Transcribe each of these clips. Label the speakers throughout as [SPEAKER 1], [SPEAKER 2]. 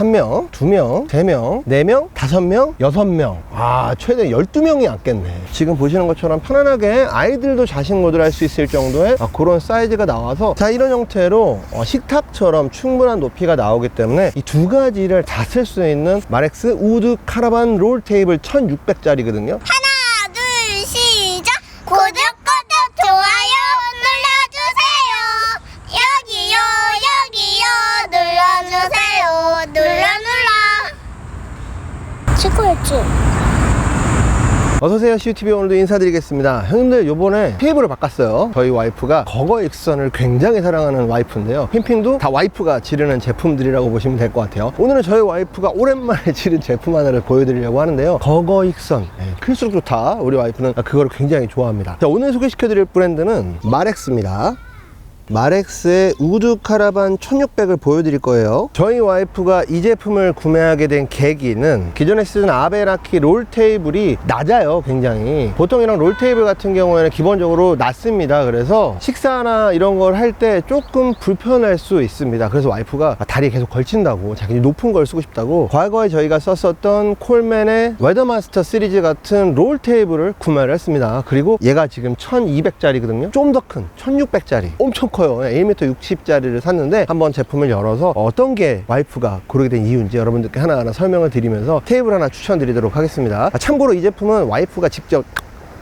[SPEAKER 1] 한 명, 두 명, 세 명, 네 명, 다섯 명, 여섯 명. 아, 최대 12명이 앉겠네. 지금 보시는 것처럼 편안하게 아이들도 모드를 할수 있을 정도의 아, 그런 사이즈가 나와서 자, 이런 형태로 어, 식탁처럼 충분한 높이가 나오기 때문에 이 두 가지를 다 쓸 수 있는 마렉스 우드 카라반 롤 테이블 1600짜리거든요.
[SPEAKER 2] 하나, 둘, 시작! 구독,
[SPEAKER 1] 어서오세요 CUTV 오늘도 인사드리겠습니다. 형님들 요번에 테이블을 바꿨어요. 저희 와이프가 거거 익선을 굉장히 사랑하는 와이프인데요. 캠핑도 다 와이프가 지르는 제품들이라고 보시면 될 것 같아요. 오늘은 저희 와이프가 오랜만에 지른 제품 하나를 보여드리려고 하는데요. 거거 익선. 네, 클수록 좋다. 우리 와이프는 그거를 굉장히 좋아합니다. 자, 오늘 소개시켜드릴 브랜드는 마렉스입니다 마렉스의 우드 카라반 1600을 보여드릴 거예요. 저희 와이프가 이 제품을 구매하게 된 계기는 기존에 쓰던 아베라키 롤 테이블이 낮아요, 굉장히. 보통 이런 롤 테이블 같은 경우에는 기본적으로 낮습니다. 그래서 식사나 이런 걸 할 때 조금 불편할 수 있습니다. 그래서 와이프가 다리에 계속 걸친다고 자기 높은 걸 쓰고 싶다고 과거에 저희가 썼었던 콜맨의 웨더마스터 시리즈 같은 롤 테이블을 구매를 했습니다. 그리고 얘가 지금 1200짜리거든요. 좀 더 큰 1600짜리. 엄청 커 요. 1m 60짜리를 샀는데 한번 제품을 열어서 어떤 게 와이프가 고르게 된 이유인지 여러분들께 하나하나 설명을 드리면서 테이블 하나 추천드리도록 하겠습니다. 아, 참고로 이 제품은 와이프가 직접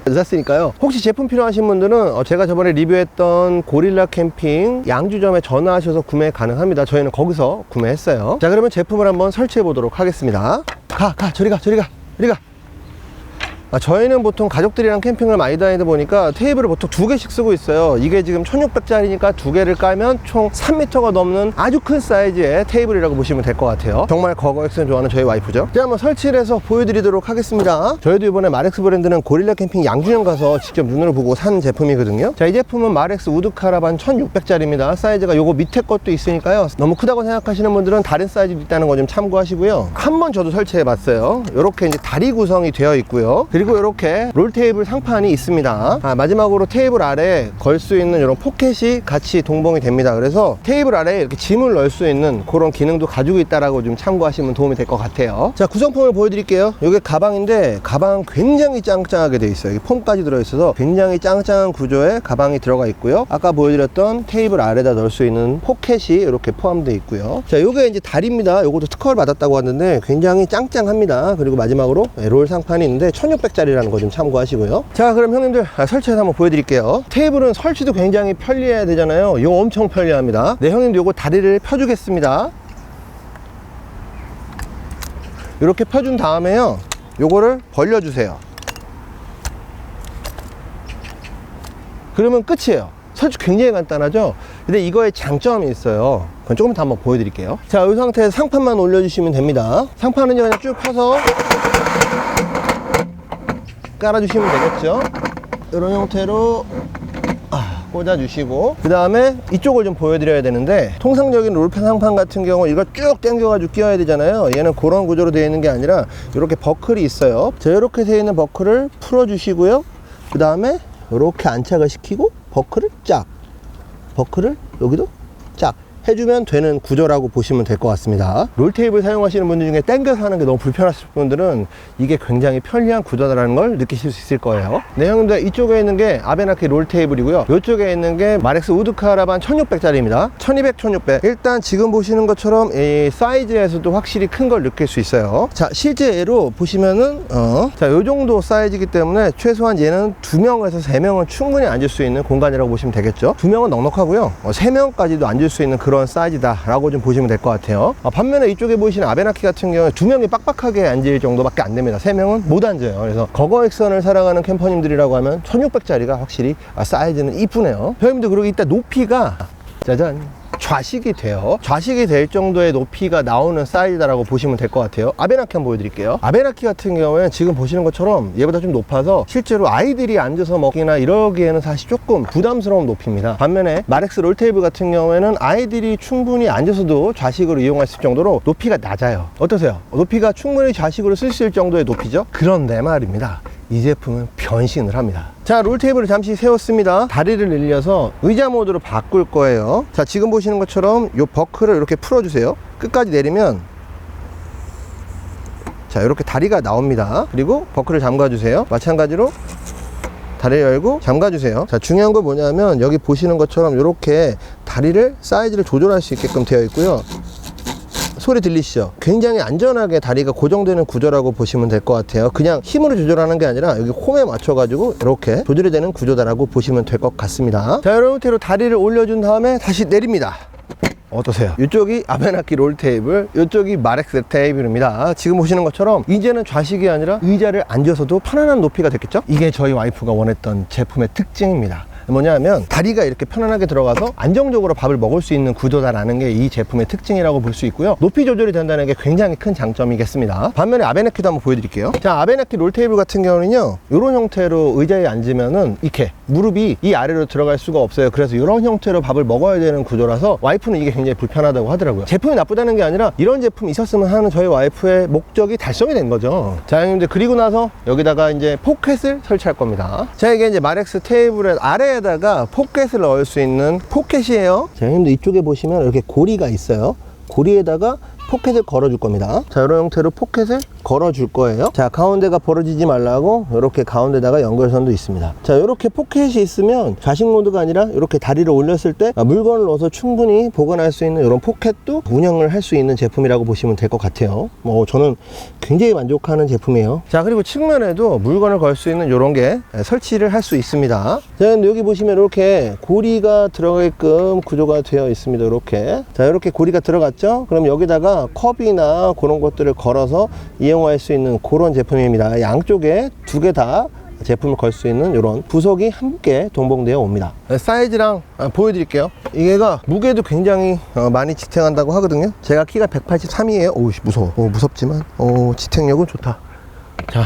[SPEAKER 1] 샀으니까요. 혹시 제품 필요하신 분들은 어, 제가 저번에 리뷰했던 고릴라 캠핑 양주점에 전화하셔서 구매 가능합니다. 저희는 거기서 구매했어요. 자, 그러면 제품을 한번 설치해 보도록 하겠습니다. 가, 가, 저리 가, 저리 가, 저리 가. 아, 저희는 보통 가족들이랑 캠핑을 많이 다니다 보니까 테이블을 보통 두 개씩 쓰고 있어요. 이게 지금 1600짜리니까 두 개를 깔면 총 3m가 넘는 아주 큰 사이즈의 테이블이라고 보시면 될 것 같아요. 정말 거거 액션 좋아하는 저희 와이프죠. 자, 한번 설치를 해서 보여드리도록 하겠습니다. 저희도 이번에 마렉스 브랜드는 고릴라 캠핑 양주점 가서 직접 눈으로 보고 산 제품이거든요. 자, 이 제품은 마렉스 우드 카라반 1600짜리입니다. 사이즈가 요거 밑에 것도 있으니까요. 너무 크다고 생각하시는 분들은 다른 사이즈도 있다는 거 좀 참고하시고요. 한번 저도 설치해 봤어요. 이렇게 이제 다리 구성이 되어 있고요. 그리고 이렇게 롤 테이블 상판이 있습니다. 아, 마지막으로 테이블 아래 걸 수 있는 이런 포켓이 같이 동봉이 됩니다. 그래서 테이블 아래에 이렇게 짐을 넣을 수 있는 그런 기능도 가지고 있다라고 좀 참고하시면 도움이 될 것 같아요. 자, 구성품을 보여드릴게요. 이게 가방인데 가방 굉장히 짱짱하게 되어 있어요. 여기 폼까지 들어있어서 굉장히 짱짱한 구조의 가방이 들어가 있고요. 아까 보여드렸던 테이블 아래다 넣을 수 있는 포켓이 이렇게 포함되어 있고요. 자, 요게 이제 다리입니다. 요것도 특허를 받았다고 하는데 굉장히 짱짱합니다. 그리고 마지막으로 롤 상판이 있는데 1600 짜리라는 거 좀 참고하시고요. 자, 그럼 형님들 아, 설치해서 한번 보여드릴게요. 테이블은 설치도 굉장히 편리해야 되잖아요. 이거 엄청 편리합니다. 네, 형님들 요거 다리를 펴주겠습니다. 이렇게 펴준 다음에요. 요거를 벌려주세요. 그러면 끝이에요. 설치 굉장히 간단하죠? 근데 이거에 장점이 있어요. 그건 조금 이따 한번 보여드릴게요. 자, 이 상태에서 상판만 올려주시면 됩니다. 상판은 그냥 쭉 펴서 깔아주시면 되겠죠? 이런 형태로 아, 꽂아주시고. 그 다음에 이쪽을 좀 보여드려야 되는데 통상적인 롤펜 상판 같은 경우 이거 쭉 당겨가지고 끼워야 되잖아요. 얘는 그런 구조로 되어 있는 게 아니라 이렇게 버클이 있어요. 자 이렇게 되어 있는 버클을 풀어주시고요. 그 다음에 이렇게 안착을 시키고 버클을 쫙 버클을 여기도 쫙 해주면 되는 구조라고 보시면 될 것 같습니다. 롤테이블 사용하시는 분들 중에 땡겨서 하는 게 너무 불편하실 분들은 이게 굉장히 편리한 구조다라는 걸 느끼실 수 있을 거예요. 네, 형님들 이쪽에 있는 게 아베나키 롤테이블이고요. 이쪽에 있는 게 마렉스 우드카라반 1600짜리입니다. 1200, 1600. 일단 지금 보시는 것처럼 이 사이즈에서도 확실히 큰 걸 느낄 수 있어요. 자, 실제로 보시면은 어, 자, 요 정도 사이즈이기 때문에 최소한 얘는 두 명에서 세 명은 충분히 앉을 수 있는 공간이라고 보시면 되겠죠. 두 명은 넉넉하고요. 어, 세 명까지도 앉을 수 있는 그런 사이즈다라고 좀 보시면 될 것 같아요. 아, 반면에 이쪽에 보이시는 아베나키 같은 경우에 두 명이 빡빡하게 앉을 정도밖에 안 됩니다. 세 명은 못 앉아요. 그래서 거거 액선을 사랑하는 캠퍼님들이라고 하면 1600짜리가 확실히 아, 사이즈는 이쁘네요. 형님들 그리고 이따 높이가 짜잔 좌식이 돼요. 좌식이 될 정도의 높이가 나오는 사이즈다라고 보시면 될 것 같아요. 아베나키 한번 보여드릴게요. 아베나키 같은 경우에는 지금 보시는 것처럼 얘보다 좀 높아서 실제로 아이들이 앉아서 먹기나 이러기에는 사실 조금 부담스러운 높이입니다. 반면에 마렉스 롤테이블 같은 경우에는 아이들이 충분히 앉아서도 좌식으로 이용할 수 있을 정도로 높이가 낮아요. 어떠세요? 높이가 충분히 좌식으로 쓸 수 있을 정도의 높이죠? 그런데 말입니다. 이 제품은 변신을 합니다. 자, 롤테이블을 잠시 세웠습니다. 다리를 늘려서 의자 모드로 바꿀 거예요. 자, 지금 보시는 것처럼 이 버클을 이렇게 풀어주세요. 끝까지 내리면 자 이렇게 다리가 나옵니다 그리고 버클을 잠가주세요 마찬가지로 다리를 열고 잠가주세요 자 중요한 건 뭐냐면 여기 보시는 것처럼 이렇게 다리를 사이즈를 조절할 수 있게끔 되어 있고요 소리 들리시죠? 굉장히 안전하게 다리가 고정되는 구조라고 보시면 될 것 같아요. 그냥 힘으로 조절하는 게 아니라 여기 홈에 맞춰가지고 이렇게 조절이 되는 구조다라고 보시면 될 것 같습니다. 자, 이런 형태로 다리를 올려준 다음에 다시 내립니다. 어떠세요? 이쪽이 아베나키 롤 테이블, 이쪽이 마렉스 테이블입니다. 지금 보시는 것처럼 이제는 좌식이 아니라 의자를 앉아서도 편안한 높이가 됐겠죠? 이게 저희 와이프가 원했던 제품의 특징입니다. 뭐냐면 다리가 이렇게 편안하게 들어가서 안정적으로 밥을 먹을 수 있는 구조다라는 게 이 제품의 특징이라고 볼 수 있고요. 높이 조절이 된다는 게 굉장히 큰 장점이겠습니다. 반면에 아베나키도 한번 보여드릴게요. 자, 아베나키 롤 테이블 같은 경우는요. 이런 형태로 의자에 앉으면은 이렇게 무릎이 이 아래로 들어갈 수가 없어요. 그래서 이런 형태로 밥을 먹어야 되는 구조라서 와이프는 이게 굉장히 불편하다고 하더라고요. 제품이 나쁘다는 게 아니라 이런 제품이 있었으면 하는 저희 와이프의 목적이 달성이 된 거죠. 자, 형님들 그리고 나서 여기다가 이제 포켓을 설치할 겁니다. 자, 이게 이제 마렉스 테이블의 아래 에다가 포켓을 넣을 수 있는 포켓이에요. 자, 형님들 이쪽에 보시면 이렇게 고리가 있어요. 고리에다가 포켓을 걸어 줄 겁니다. 자, 이런 형태로 포켓을 걸어 줄 거예요. 자, 가운데가 벌어지지 말라고 이렇게 가운데다가 연결선도 있습니다. 자, 이렇게 포켓이 있으면 좌식 모드가 아니라 이렇게 다리를 올렸을 때 물건을 넣어서 충분히 보관할 수 있는 이런 포켓도 운영을 할 수 있는 제품이라고 보시면 될 것 같아요. 뭐 저는 굉장히 만족하는 제품이에요. 자, 그리고 측면에도 물건을 걸 수 있는 이런 게 설치를 할 수 있습니다. 자, 여기 보시면 이렇게 고리가 들어가게끔 구조가 되어 있습니다. 이렇게. 자, 이렇게 고리가 들어갔죠? 그럼 여기다가 컵이나 그런 것들을 걸어서 이용 할 수 있는 그런 제품입니다. 양쪽에 두 개 다 제품을 걸 수 있는 이런 부속이 함께 동봉되어 옵니다. 사이즈랑 아, 보여드릴게요. 이게가 무게도 굉장히 어, 많이 지탱한다고 하거든요. 제가 키가 183이에요. 오우 씨, 무서워. 오, 무섭지만 오, 지탱력은 좋다. 자,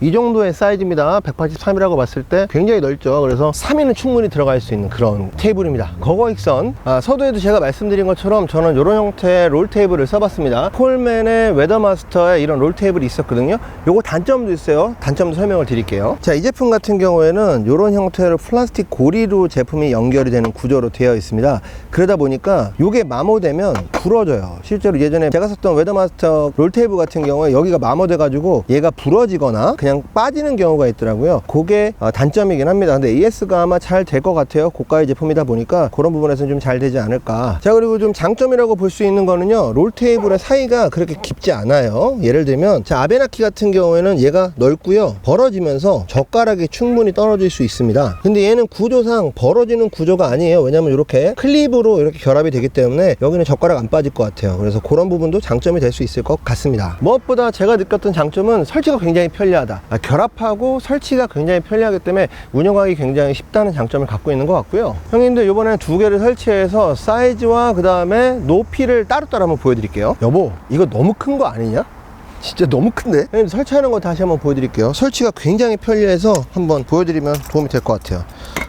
[SPEAKER 1] 이 정도의 사이즈입니다. 183이라고 봤을 때 굉장히 넓죠. 그래서 3인은 충분히 들어갈 수 있는 그런 테이블입니다. 거거익선. 아, 서두에도 제가 말씀드린 것처럼 저는 이런 형태의 롤 테이블을 써봤습니다. 콜맨의 웨더마스터에 이런 롤 테이블이 있었거든요. 요거 단점도 있어요. 단점도 설명을 드릴게요. 자, 이 제품 같은 경우에는 이런 형태로 플라스틱 고리로 제품이 연결이 되는 구조로 되어 있습니다. 그러다 보니까 요게 마모되면 부러져요. 실제로 예전에 제가 썼던 웨더마스터 롤 테이블 같은 경우에 여기가 마모돼 가지고 얘가 부러지거나 그냥 빠지는 경우가 있더라고요. 그게 어, 단점이긴 합니다. 근데 AS가 아마 잘 될 것 같아요. 고가의 제품이다 보니까 그런 부분에서는 좀 잘 되지 않을까. 자, 그리고 좀 장점이라고 볼 수 있는 거는요. 롤 테이블의 사이가 그렇게 깊지 않아요. 예를 들면 자, 아베나키 같은 경우에는 얘가 넓고요. 벌어지면서 젓가락이 충분히 떨어질 수 있습니다. 근데 얘는 구조상 벌어지는 구조가 아니에요. 왜냐면 이렇게 클립으로 이렇게 결합이 되기 때문에 여기는 젓가락 안 빠질 것 같아요. 그래서 그런 부분도 장점이 될 수 있을 것 같습니다. 무엇보다 제가 느꼈던 장점은 설치가 굉장히 편리하다. 아, 결합하고 설치가 굉장히 편리하기 때문에 운영하기 굉장히 쉽다는 장점을 갖고 있는 것 같고요. 형님들 이번에 두 개를 설치해서 사이즈와 그 다음에 높이를 따로따로 한번 보여드릴게요. 여보, 이거 너무 큰 거 아니냐? 진짜 너무 큰데? 형님 설치하는 거 다시 한번 보여드릴게요. 설치가 굉장히 편리해서 한번 보여드리면 도움이 될 것 같아요.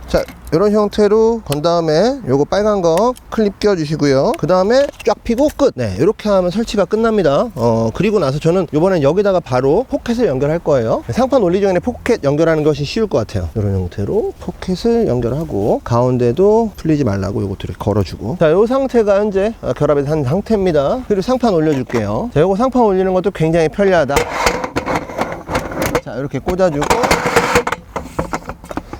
[SPEAKER 1] 자, 이런 형태로 건 다음에 요거 빨간 거 클립 끼워 주시고요. 그 다음에 쫙 피고 끝. 네, 이렇게 하면 설치가 끝납니다. 어, 그리고 나서 저는 요번엔 여기다가 바로 포켓을 연결할 거예요. 상판 올리기 전에 포켓 연결하는 것이 쉬울 것 같아요. 이런 형태로 포켓을 연결하고 가운데도 풀리지 말라고 요것들을 걸어주고 자, 요 상태가 현재 어, 결합이 된 상태입니다. 그리고 상판 올려줄게요. 자, 요거 상판 올리는 것도 굉장히 편리하다. 자, 이렇게 꽂아주고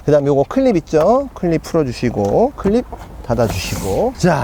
[SPEAKER 1] 그 다음 요거 클립 있죠? 클립 풀어주시고 클립 닫아주시고. 자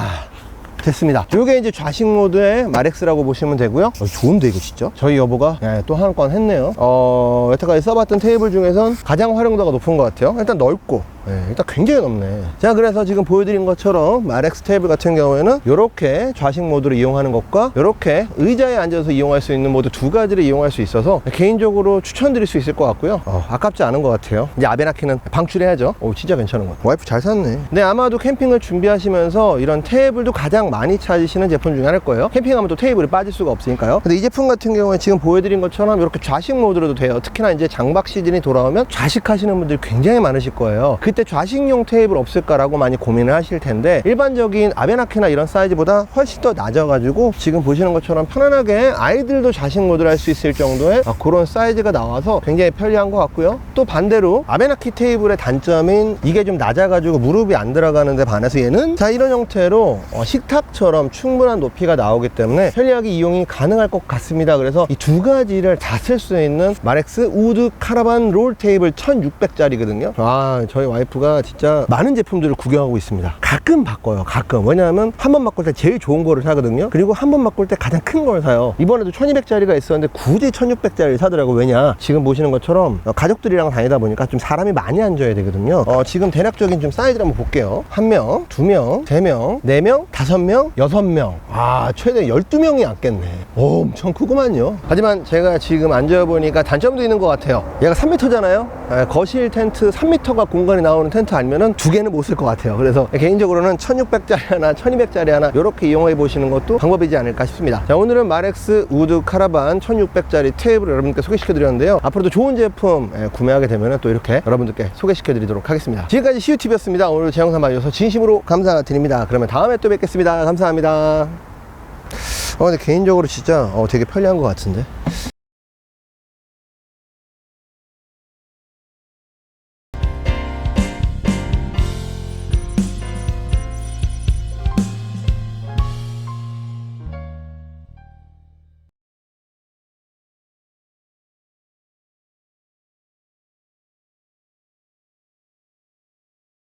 [SPEAKER 1] 됐습니다. 요게 이제 좌식 모드의 마렉스라고 보시면 되고요. 어, 좋은데 이거 진짜? 저희 여보가 예, 또한 건 했네요. 어 여태까지 써봤던 테이블 중에선 가장 활용도가 높은 것 같아요. 일단 넓고 예, 일단 굉장히 넓네. 자 그래서 지금 보여드린 것처럼 마렉스 테이블 같은 경우에는 이렇게 좌식 모드로 이용하는 것과 이렇게 의자에 앉아서 이용할 수 있는 모두 두 가지를 이용할 수 있어서 개인적으로 추천드릴 수 있을 것 같고요. 어, 아깝지 않은 것 같아요. 이제 아베나키는 방출해야죠. 오 진짜 괜찮은 것 같아요. 와이프 잘 샀네. 네 아마도 캠핑을 준비하시면서 이런 테이블도 가장 많이 찾으시는 제품 중에 하나일 거예요. 캠핑하면 또 테이블이 빠질 수가 없으니까요. 근데 이 제품 같은 경우에 지금 보여드린 것처럼 이렇게 좌식 모드로도 돼요. 특히나 이제 장박 시즌이 돌아오면 좌식 하시는 분들이 굉장히 많으실 거예요. 그 이때 좌식용 테이블 없을까라고 많이 고민을 하실 텐데 일반적인 아베나키나 이런 사이즈보다 훨씬 더 낮아가지고 지금 보시는 것처럼 편안하게 아이들도 좌식 모드를 할 수 있을 정도의 아, 그런 사이즈가 나와서 굉장히 편리한 것 같고요. 또 반대로 아베나키 테이블의 단점인 이게 좀 낮아가지고 무릎이 안 들어가는데 반해서 얘는 자 이런 형태로 어, 식탁처럼 충분한 높이가 나오기 때문에 편리하게 이용이 가능할 것 같습니다. 그래서 이 두 가지를 다 쓸 수 있는 마렉스 우드 카라반 롤 테이블 1600짜리거든요. 아, 저희 와이프 가 진짜 많은 제품들을 구경하고 있습니다. 가끔 바꿔요. 가끔. 왜냐하면 한 번 바꿀 때 제일 좋은 거를 사거든요. 그리고 한 번 바꿀 때 가장 큰 걸 사요. 이번에도 1200짜리가 있었는데 굳이 1600짜리를 사더라고. 왜냐? 지금 보시는 것처럼 어, 가족들이랑 다니다 보니까 좀 사람이 많이 앉아야 되거든요. 어, 지금 대략적인 좀 사이즈를 한번 볼게요. 한 명, 두 명, 세 명, 네 명, 다섯 명, 여섯 명. 아, 최대 12명이 앉겠네. 오, 엄청 크구만요. 하지만 제가 지금 앉아보니까 단점도 있는 것 같아요. 얘가 3m잖아요. 거실 텐트 3m가 공간이 나 오는 텐트 아니면은 두 개는 못 쓸 것 같아요. 그래서 개인적으로는 1600짜리 하나, 1200짜리 하나 이렇게 이용해 보시는 것도 방법이지 않을까 싶습니다. 자, 오늘은 마렉스 우드 카라반 1600짜리 테이블을 여러분께 소개시켜 드렸는데요. 앞으로도 좋은 제품 예, 구매하게 되면 또 이렇게 여러분들께 소개시켜 드리도록 하겠습니다. 지금까지 CUTV였습니다. 오늘 제 영상 봐주셔서 진심으로 감사드립니다. 그러면 다음에 또 뵙겠습니다. 감사합니다. 어, 근데 개인적으로 진짜 어, 되게 편리한 것 같은데.